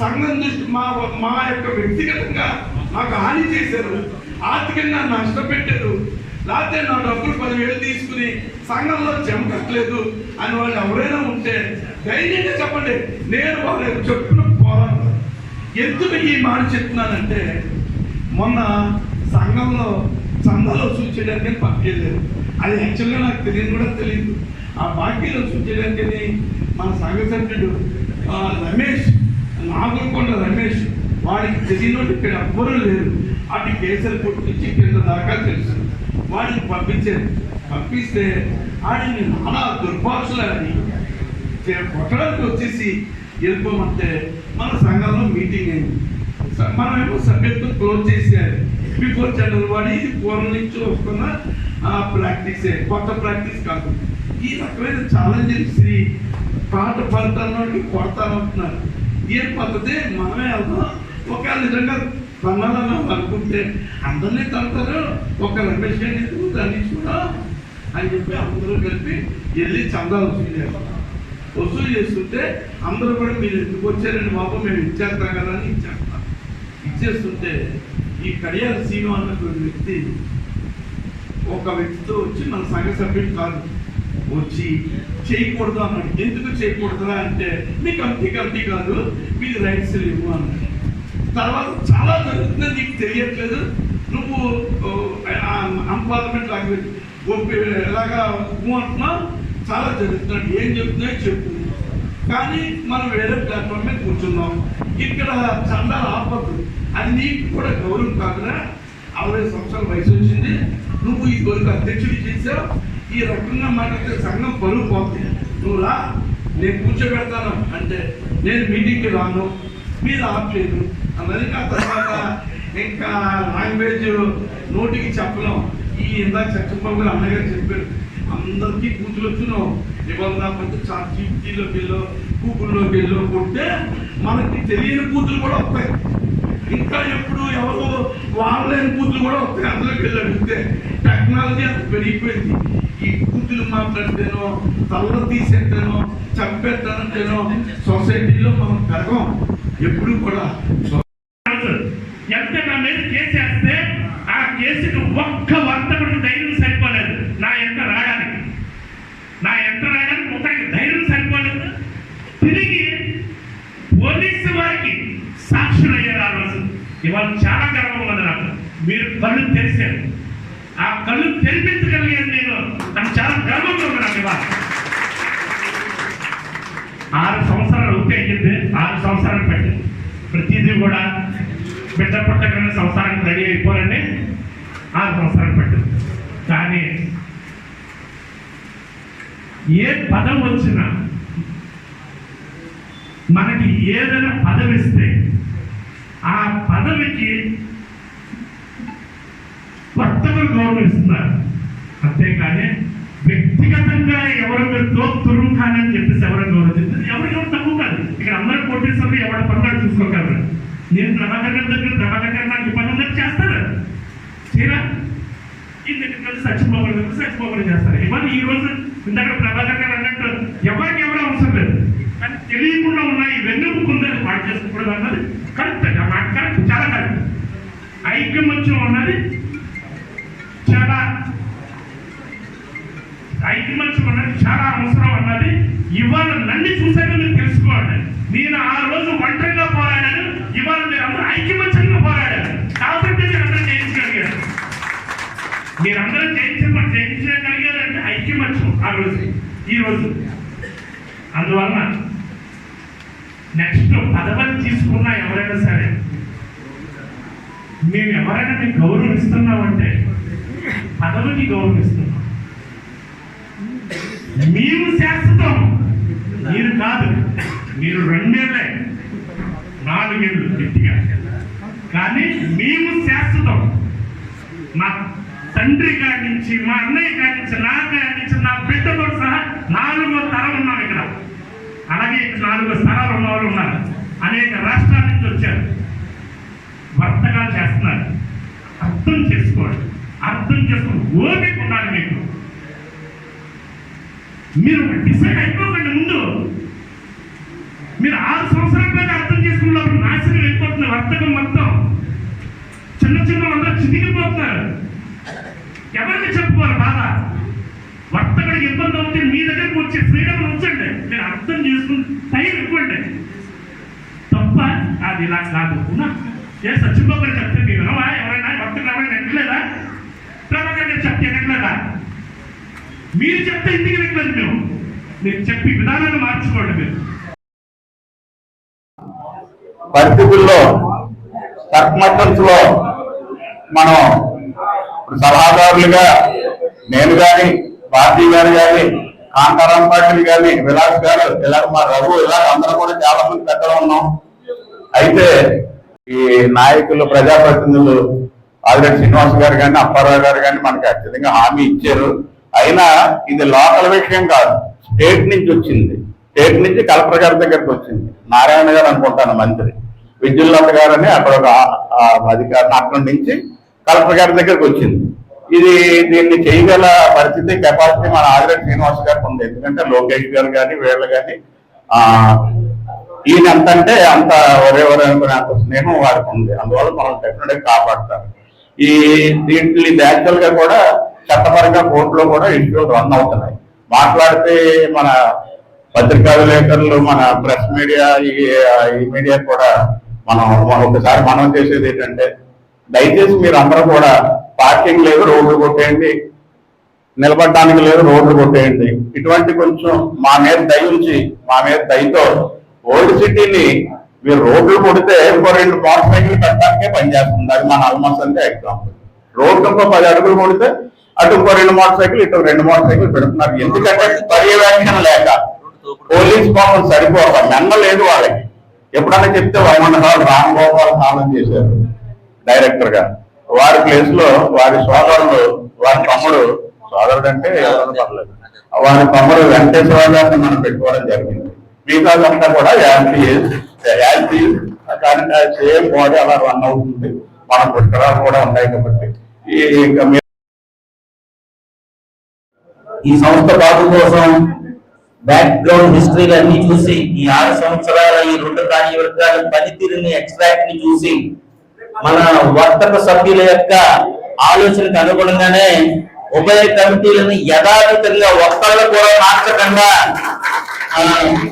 సంఘం దృష్టి మా మా యొక్క వ్యక్తిగతంగా నాకు హాని చేశారు. ఆర్థికంగా నష్టపెట్టారు. లేకపోతే నా డబ్బులు పదివేలు తీసుకుని సంఘంలో చెమకట్లేదు అని వాళ్ళు ఎవరైనా ఉంటే ధైర్యంగా చెప్పండి. నేను వాళ్ళ చెప్పున పోరాడు ఎందుకు ఈ మాట చెప్తున్నానంటే మొన్న సంఘంలో చందాలో సూచించడానికి పంపించలేదు అది యాక్చువల్గా నాకు తెలియదు కూడా తెలియదు. ఆ బాకీలో సూచించడానికి మన సంఘ సభ్యుడు రమేష్ నాగులకొండ రమేష్ వాడికి తెలియనోటి ఇక్కడ ఎవ్వరూ లేరు. అటు కేసరి కొట్టు నుంచి కింద దాకా తెలుసు. వాడిని పంపించారు. పంపిస్తే ఆడిని నానా దుర్భాషలు అని కొట్టడానికి వచ్చేసి వెళ్ళిపోమంటే మన సంఘంలో మీటింగ్ అయింది. మనమేమో సభ్యత్వం క్లోజ్ చేసేయాలి బిఫోర్ జనరల్ వాడి ఇది పూర్వం నుంచి వస్తున్న ప్రాక్టీసే కొత్త ప్రాక్టీస్ కాదు. ఈ రకమైన ఛాలెంజ్ శ్రీ పాట ఫలితాల్లోకి కొడతానంటున్నారు. ఏ పద్ధతి మనమే వెళ్దాం ఒకవేళ నిజంగా తన్నాలని అనుకుంటే అందరినీ తంటారు ఒక రమేష్ గారిని ఎందుకు దాన్ని అని చెప్పి అందరూ కలిపి వెళ్ళి చందాలు వసూలు చేస్తాం వసూలు చేస్తుంటే అందరూ కూడా మీరు ఎందుకు వచ్చారని బాబు? మేము ఇచ్చేస్తాం కదా అని ఇచ్చేస్తాం ఇచ్చేస్తుంటే ఈ కడియాల సీను అన్నటువంటి వ్యక్తి ఒక వ్యక్తితో వచ్చి మన సంఘ సభ్యుడు కాదు. వచ్చి చేయకూడదు అన్నాడు ఎందుకు చేయకూడదురా అంటే మీకు కమిటీ కాదు మీకు రైట్స్ లేవు అన్నాడు. తర్వాత చాలా జరుగుతుంది నీకు తెలియట్లేదు? నువ్వు అన్పార్లమెంట్ లాంగ్వేజ్ ఎలాగా అంటున్నావు? చాలా జరుగుతున్నాడు ఏం చెప్తున్నాయో చెప్పు. కానీ మనం వేరే ప్లాట్ఫామ్ మీద కూర్చున్నాం. ఇక్కడ చందాలు ఆపద్దు. అది నీకు కూడా గౌరవం కాదురా. అరవై సంవత్సరాల వయసు వచ్చింది. నువ్వు ఈ గొలుగు అధ్యక్షుడు చేసావు ఈ రకంగా మాట్లాడితే సంఘం పరువు పోతుంది. నువ్వు రా నేను కూర్చోబెడతాను. అంటే నేను మీటింగ్కి రాను మీరు ఆఫ్ చేయను అన్నది ఆ తర్వాత ఇంకా లాంగ్వేజ్ నోటికి చెప్పలేం ఈ ఇందాక చచ్చిపోయి గారు గారు చెప్పారు. అందరికీ కూతురు వచ్చినావు ఇవాళ కొంచెం చాట్ జీపీటీలోకి వెళ్ళో గూగుల్లోకి వెళ్ళో కొడితే మనకి తెలియని కూతురు కూడా వస్తాయి. ఇంకా ఎప్పుడు ఎవరు వాళ్ళని కూతురు కూడా వస్తాయి. అందులోకి వెళ్ళి అడిగితే టెక్నాలజీ అంత పెరిగిపోయింది. ఈ కూతులు మాట్లాడితేనో తల్ల తీసేస్తేనో చంపేస్తానంటేనో సొసైటీలో మనం పెరగం. ఎప్పుడు కూడా ఎంత నా మీద కేసు వేస్తే ఆ కేసుకి ఒక్క వర్తకుడు ధైర్యం సరిపోలేదు. నా ఎంత రాయడానికి నా ఎంత రాయడానికి ఒకరికి ధైర్యం సరిపోలేదు. తిరిగి పోలీసు వారికి సాక్షులు అయ్యారు ఆ రోజు. ఇవాళ చాలా గర్వంగా ఉంది నాకు. మీరు కళ్ళు తెరిచారు. ఆ కళ్ళు తెరిపించగలిగాను కూడా బిడ్డ పుట్టకనే సంవత్సరానికి రెడీ అయిపోరండి. ఆరు సంవత్సరాలు పట్టింది కానీ ఏ పదం వచ్చినా మనకి ఏదైనా పదవి ఇస్తే ఆ పదవికి కొత్తగా గౌరవిస్తున్నారు. అంతేకాని వ్యక్తిగతంగా ఎవరెవరితో తురుం తోపుతురు కానీ అని చెప్పేసి ఎవరైనా గౌరవించారు. ఎవరు ఎవరు తక్కువ కాదు. ఇక్కడ అందరూ కోటేశ్వరులు ఎవరి పనులు చూసుకోగలరు. నేను ప్రభాకర్ గారి దగ్గర ప్రభాకర్ గారు నాకు ఇబ్బంది పని ఉందని చేస్తారు తీరా ఇందుకు దగ్గర కలిసి సత్యబాబు దగ్గర సత్యబాబు చేస్తారు? ఇవాళ ఈ రోజు ఇందాక ప్రభాకర్ గారు అన్నట్టు ఎవరికి ఎవరు అవసరం లేదు. కానీ తెలియకుండా ఉన్నాయి. ఈ వెన్నుముకుందని పాటు చేసుకోకూడదు అన్నది కరెక్ట్ ఆ మాట కరెక్ట్. చాలా కరెక్ట్. ఐక్యమత్యం అన్నది అందువలన నెక్స్ట్ పదవులు తీసుకున్నా ఎవరైనా సరే మేము ఎవరైనా మీకు గౌరవిస్తున్నామంటే పదవిని గౌరవిస్తున్నాం. మీరు శాశ్వతం. మీరు కాదు మీరు రెండేళ్ళే నాలుగేళ్ళు గట్టిగా. కానీ మేము శాశ్వతం. మా తండ్రి కాడి నుంచి మా అన్నయ్య కాడి నుంచి నా కాడి నుంచి నా బిడ్డతో సహా నాలుగో తరం అనేక నాలుగు ఉన్న వాళ్ళు ఉన్నారు. అనేక రాష్ట్రాల నుంచి వచ్చారు. వర్తకాలు చేస్తున్నారు. అర్థం చేసుకోండి అర్థం చేసుకుని ఓపిక ఉండాలి మీకు. మీరు డిసైడ్ అయిపోకండి ముందు. మీరు ఆరు సంవత్సరాల మీద అర్థం చేసుకున్నప్పుడు నాశనం అయిపోతుంది వర్తకం మొత్తం. చిన్న చిన్న అందరూ చితికిపోతున్నారు. ఎవరికి చెప్పుకోవాలి బాధ? కూడా ఇబ్బంది అవుతుంది మీ దగ్గరకు వచ్చే ఫ్రీడమ్ ఉంచండి. నేను అర్థం చేసుకుని టైం ఇవ్వండి. తప్ప అది ఇలా కాదు. ఏ సచిబాబు గారు చెప్తే మీ వినవా? ఎవరైనా భక్తులు ఎవరైనా వినట్లేదా? ప్రభాకర్ గారు చెప్తే వినట్లేదా? మీరు చెప్తే ఇంటికి వినట్లేదు మేము. మీరు చెప్పి విధానాన్ని మార్చుకోండి మీరు. పరిస్థితుల్లో సర్కమస్టెన్స్లో మనం సలహాదారులుగా నేను కానీ పార్టీ గారు కానీ కాంతారాం పాటిల్ కానీ విలాస్ గారు ఇలా మా రఘు ఇలా అందరూ కూడా చాలా మంది పెద్దలు ఉన్నాం. అయితే ఈ నాయకులు ప్రజాప్రతినిధులు ఆదిరెడ్డి శ్రీనివాస్ గారు కానీ అప్పారావు గారు కానీ మనకి ఖచ్చితంగా హామీ ఇచ్చారు. అయినా ఇది లోకల్ విషయం కాదు. స్టేట్ నుంచి వచ్చింది. స్టేట్ నుంచి కలెక్టర్ గారి దగ్గరకు వచ్చింది. నారాయణ గారు అనుకుంటాను మంత్రి. విద్యుల్లత గారు అని అక్కడ ఒక ఆ, అధికారిని అక్కడి నుంచి కలెక్టర్ గారి దగ్గరకు వచ్చింది. ఇది దీన్ని చేయగల పరిస్థితి కెపాసిటీ మన ఆదిరెడ్డి శ్రీనివాస్ గారికి ఉంది. ఎందుకంటే లోకేష్ గారు కానీ వీళ్ళు కానీ ఆ ఈయన ఎంత అంటే అంత ఒరే ఒరే అనుకునే అంత స్నేహం వారికి ఉంది. అందువల్ల మనం డెఫినెట్ కాపాడుతారు. కాపాడతారు ఈ దీంట్లో ఇది గా కూడా చట్టపరంగా కోర్టులో కూడా ఇష్యూలు రన్ అవుతున్నాయి. మాట్లాడితే మన పత్రికా విలేకరులు మన ప్రెస్ మీడియా ఈ ఈ మీడియా కూడా మనం మనం ఒకసారి మనం చేసేది ఏంటంటే దయచేసి మీరు అందరూ కూడా పార్కింగ్ లేదు రోడ్లు కొట్టేయండి. నిలబడడానికి లేదు రోడ్లు కొట్టేయండి. ఇటువంటి కొంచెం మా మీద దయ ఉంచి మా మీద దయతో ఓల్డ్ సిటీని మీరు రోడ్లు కొడితే ఇంకో రెండు మోటార్ సైకిల్ పెట్టడానికే పనిచేస్తుంది అది మన అల్మస్ అంటే ఎగ్జాంపుల్. రోడ్డు ఇంకో పది అడుగులు కొడితే అటు ఇంకో రెండు మోటార్ సైకిల్ ఇటు రెండు మోటార్ సైకిల్ పెడుతున్నారు. ఎందుకంటే పర్యవేక్షణ లేక పోలీస్ పాపం సరిపోక మెన్న లేదు వాళ్ళకి. ఎప్పుడన్నా చెప్తే వైమండలాలు రామ్ గోపాల్ స్నానం చేశారు డైరెక్టర్ గారు వారి ప్లేస్లో వారి సోదరుడు వారి తమ్ముడు సోదరుడు అంటే ఎవరైనా పర్లేదు. వారి తమ్ముడు వెంకటేశ్వర గారిని మనం పెట్టుకోవడం జరిగింది. మిగతా అంతా కూడా యాభై యాభై కానీ సేమ్ బాడీ అలా రన్ అవుతుంది. మన పుష్కరాలు కూడా ఉన్నాయి కాబట్టి. ఈ ఇంకా ఈ సంస్థ బాబు కోసం బ్యాక్ గ్రౌండ్ హిస్టరీలు అన్ని చూసి ఈ ఆరు సంవత్సరాల ఈ రెండు కార్యవర్గాల పనితీరుని ఎక్స్ట్రాక్ట్ని చూసి మన వర్తక సభ్యుల యొక్క ఆలోచనకు అనుగుణంగానే ఉభయ కమిటీలను యథాతథంగా ఒక్కళ్ళు కూడా మార్చకుండా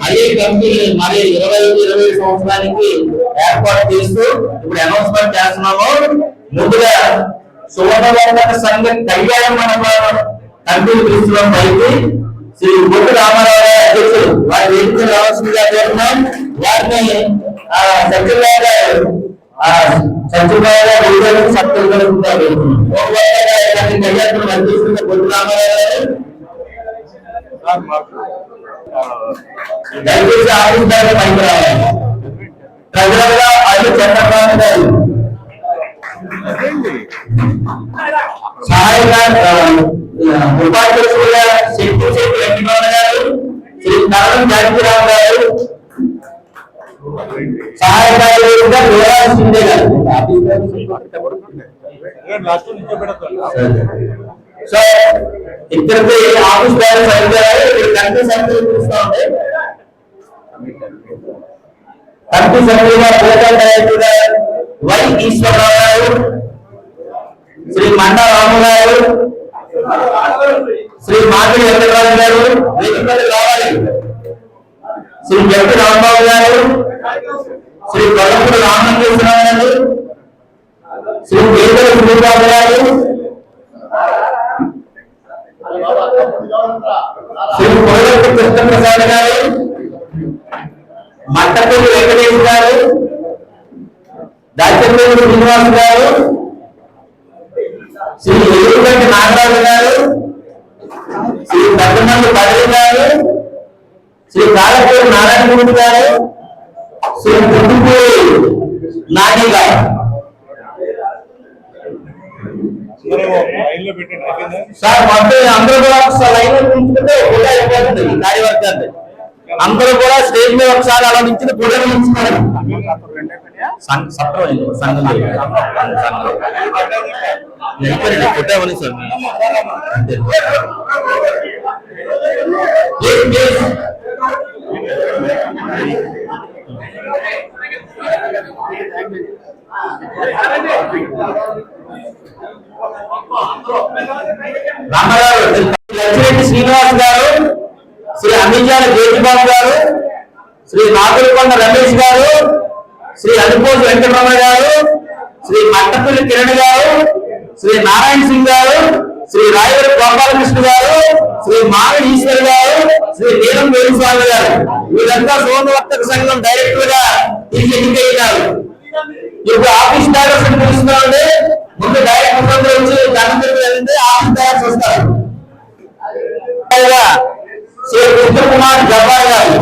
అదే కమిటీని మరి ఇరవై ఐదు ఇరవై సంవత్సరానికి ఏర్పాటు చేస్తూ ఇప్పుడు అనౌన్స్మెంట్ చేస్తున్నాము. ముందుగా సువర్ణవర్తక సంఘ కళ్యాణ మండపం కమిటీ పిలుస్తున్నాం పైకి. శ్రీ బొట్టు రామారావు అధ్యక్షులు వారి వేదిక రావాల్సిందిగా కోరుతున్నాం. వారిని ఆ, సత్యనారాయణ గారు అందిస్తున్న బొట్టు రామారావు గారు దయచేసి ఆఫీస్ దగ్గర పైకి రావాలి ప్రజలుగా అది చంద్రబాబు గారు సహాయక ఆ, ఉపాధ్యక్షులుగా శక్తి శక్తి వెంకటరమణ గారు శ్రీ నరం గారు సహాయ కార్యదర్శిగా సో ఇక్కడికి ఆఫీస్ గారు సరిగ్గారు ఇక్కడ కమిటీ చూస్తా ఉంటే డైరెక్టర్ గారు వై ఈశ్వరరావు గారు శ్రీ మండ రాము గారు శ్రీ మాధవి వెంకటరాజు గారు రావాలి శ్రీ జగతి రాంబాబు గారు శ్రీ కొల్లపూడి రామలింగేశ్వరరావు శ్రీ వేదల సునీబాబు శ్రీ కొల్లపూడి కృష్ణప్రసాద్ గారు. మట్టపల్లి వెంకటేష్ గారు. దాచపల్లి శ్రీనివాస్ గారు. శ్రీ ఎదురుగంటి నాగరాజు గారు. శ్రీ పెద్దమంది బదిలీ గారు. శ్రీ కాలపూరి నారాయణమూర్తి గారు. శ్రీ పుట్టుపూరి నాని గారు సార్ మొత్తం అందరూ కూడా ఒకసారి లైన్ అయిపోతుంది ఈ కార్యవర్గాన్ని. అందరూ కూడా స్టేజ్ మీద ఒకసారి అలా సత్రం సంఘం sir. Please, please. Lakshmireddy Srinivas గారు శ్రీ అమిజాల జ్యోతిబాబు గారు శ్రీ నాగులకొండ రమేష్ గారు శ్రీ అలిపోజు వెంకటరమణ గారు శ్రీ మట్టపల్లి కిరణ్ గారు శ్రీ నారాయణ సింగ్ గారు శ్రీ రాయవరి గోపాలకృష్ణ గారు శ్రీ మాగడి ఈశ్వర్ గారు శ్రీ నీలం వేణుస్వామి గారు. వీరంతా సోమవర్తక సంఘం డైరెక్టర్గా తిరిగి ఎన్నికయ్యారు ఇప్పుడు ఆఫీస్ డైరెక్టర్ పిలుస్తున్నామండి. ముందు డైరెక్టర్ అందరూ వచ్చి దండం పెట్టి ఆఫీస్ డైరెక్టర్స్ వస్తారు. శ్రీ కృష్ణ కుమార్ జబ్బార్ గారు.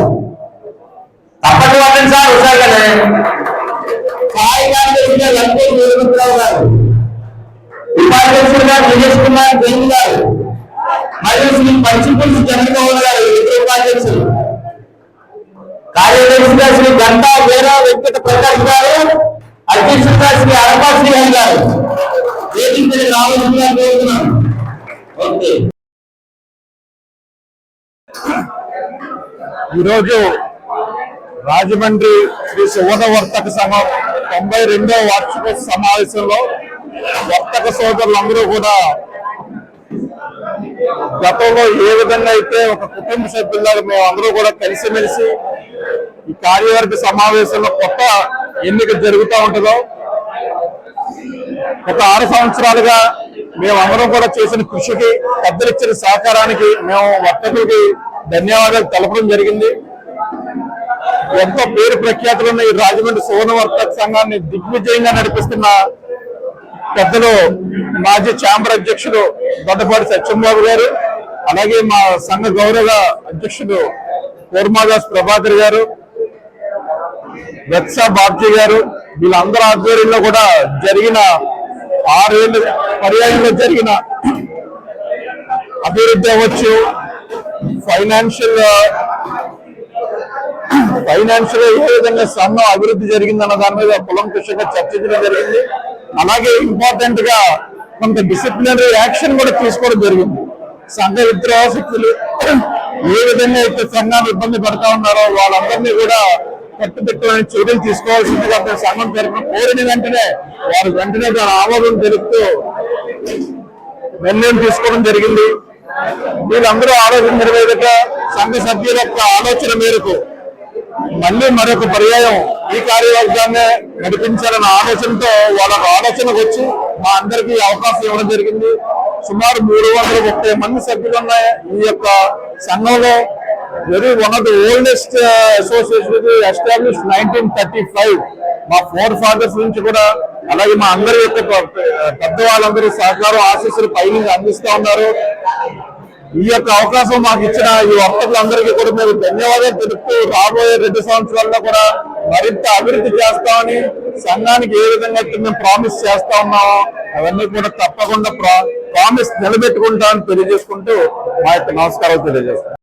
తప్పటి వాటండి సార్ ఉసాగానే సాయి గారు లంకే వీరభద్రరావు గారు. ఉపాధ్యక్షుడు గారు దినేష్ కుమార్ జైన్ గారు మరియు శ్రీ పంచిపుల్స్ చంద్రబాబు గారు ఇద్దరు ఉపాధ్యక్షులు. కార్యదర్శిగా శ్రీ గంటా వీర వెంకట ప్రకాష్ గారు అధ్యక్షుడిగా శ్రీ అరపా శ్రీహరి గారు. వేదిక మీద రావాల్సిందిగా కోరుతున్నాను. ఓకే. ఈరోజు రాజమండ్రి శ్రీ సువర్ణ వర్తక సంఘం తొంభై రెండవ వార్షిక సమావేశంలో వర్తక సోదరులందరూ కూడా గతంలో ఏ విధంగా అయితే ఒక కుటుంబ సభ్యులాగా మేము అందరూ కూడా కలిసిమెలిసి ఈ కార్యవర్గ సమావేశంలో కొత్త ఎన్నిక జరుగుతూ ఉంటుందో గత ఆరు సంవత్సరాలుగా మేము అందరం కూడా చేసిన కృషికి పెద్దలు ఇచ్చిన సహకారానికి మేము వర్తకులకి ధన్యవాదాలు తెలపడం జరిగింది. ఎంతో పేరు ప్రఖ్యాతులు ఉన్న ఈ రాజమండ్రి సువర్ణ వర్తక సంఘాన్ని దిగ్విజయంగా నడిపిస్తున్న పెద్దలు మాజీ ఛాంబర్ అధ్యక్షుడు దొడ్డపాటి సత్యంబాబు గారు అలాగే మా సంఘ గౌరవ అధ్యక్షుడు కూర్మాదాస్ ప్రభాకర్ గారు వెత్స బాబ్జీ గారు వీళ్ళందరూ ఆధ్వర్యంలో కూడా జరిగిన ఆరేళ్ళు పర్యాయంలో జరిగిన అభివృద్ధి అవ్వచ్చు. ఫైనాన్షియల్ ఫైనాన్షియల్ ఏ విధంగా సంఘం అభివృద్ధి జరిగిందన్న దాని మీద పొలం కృషిగా చర్చించడం జరిగింది. అలాగే ఇంపార్టెంట్గా కొంత డిసిప్లినరీ యాక్షన్ కూడా తీసుకోవడం జరిగింది. సంఘ విద్రోహ శక్తులు ఏ విధంగా అయితే సంఘాన్ని ఇబ్బంది పడతా ఉన్నారో వాళ్ళందరినీ కూడా కట్టుదిట్టమైన చర్యలు తీసుకోవాల్సిందిగా సంఘం తరఫున కోరిన వెంటనే వారు వెంటనే దాని ఆమోదం తెలుపుతూ నిర్ణయం తీసుకోవడం జరిగింది. వీళ్ళందరూ ఆలోచన నెరవేరక సంఘ సభ్యుల యొక్క ఆలోచన మేరకు మళ్ళీ మరొక పర్యాయం ఈ కార్యవర్గాన్ని నడిపించాలన్న ఆలోచనతో వాళ్ళకు ఆలోచనకు వచ్చి మా అందరికీ అవకాశం ఇవ్వడం జరిగింది. సుమారు మూడు వందల ముప్పై మంది సభ్యులు ఉన్నాయి. ఈ యొక్క సంఘంలో very one of the oldest association establish nineteen thirty five మా ఫోర్ ఫాదర్స్ నుంచి కూడా అలాగే మా అందరి యొక్క పె- పెద్ద వాళ్ళందరూ సహకారం ఆశీస్సులు పైన అందిస్తూ ఉన్నారు. ఈ యొక్క అవకాశం మాకు ఇచ్చిన ఈ వర్తకులందరికీ కూడా మేము ధన్యవాదాలు తెలుపుతూ రాబోయే రెండు సంవత్సరాల్లో కూడా మరింత అభివృద్ధి చేస్తామని సంఘానికి ఏ విధంగా అయితే మేము ప్రామిస్ చేస్తా ఉన్నామో అవన్నీ కూడా తప్పకుండా ప్రామిస్ నిలబెట్టుకుంటామని తెలియజేసుకుంటూ మా యొక్క నమస్కారాలు తెలియజేస్తాం.